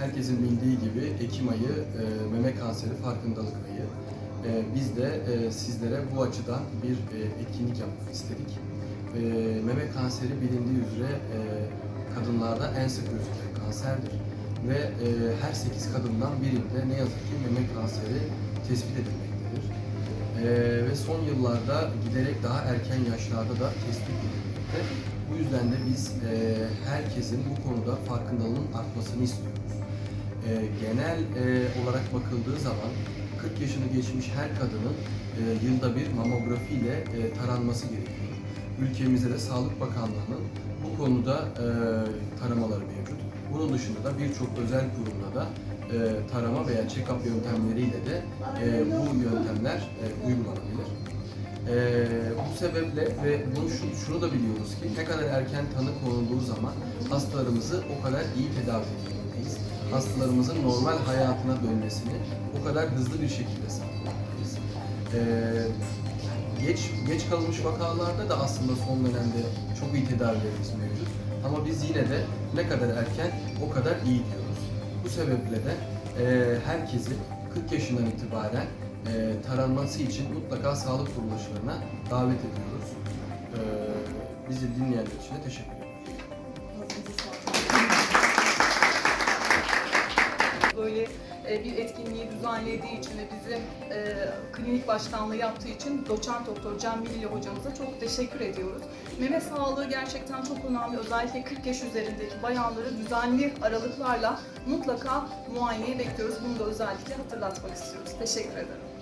herkesin bildiği gibi Ekim ayı e, meme kanseri farkındalık ayı. E, biz de e, sizlere bu açıdan bir e, etkinlik yapmak istedik. E, meme kanseri bilindiği üzere e, kadınlarda en sık gözüken kanserdir. Ve e, her 8 kadından birinde ne yazık ki meme kanseri tespit edilmektedir. E, ve son yıllarda giderek daha erken yaşlarda da tespit edilmekte. Bu yüzden de biz e, herkesin bu konuda farkındalığının artmasını istiyoruz. E, genel e, olarak bakıldığı zaman 40 yaşını geçmiş her kadının e, yılda bir mamografi ile e, taranması gerekiyor. Ülkemizde de Sağlık Bakanlığı'nın bu konuda e, taramaları mevcut. Bunun dışında da birçok özel kurumda da e, tarama veya check-up yöntemleriyle de e, bu yöntemler e, uygulanabilir. Sebeple ve bunu şu- şunu da biliyoruz ki ne kadar erken tanı konulduğu zaman hastalarımızı o kadar iyi tedavi edebilmekteyiz. Hastalarımızın normal hayatına dönmesini o kadar hızlı bir şekilde sağlayabilmekteyiz. Ee, geç geç kalmış vakalarda da aslında son dönemde çok iyi tedavilerimiz mevcut. Ama biz yine de ne kadar erken o kadar iyi diyoruz. Bu sebeple de e, herkesi 40 yaşından itibaren e, taranması için mutlaka sağlık kuruluşlarına davet ediyoruz. E, bizi dinleyenler için de teşekkür ederim. böyle e, bir etkinliği düzenlediği için ve bizim e, klinik başkanlığı yaptığı için doçent doktor Cem Milli hocamıza çok teşekkür ediyoruz. Meme sağlığı gerçekten çok önemli. Özellikle 40 yaş üzerindeki bayanları düzenli aralıklarla mutlaka muayeneye bekliyoruz. Bunu da özellikle hatırlatmak istiyoruz. Teşekkür ederim.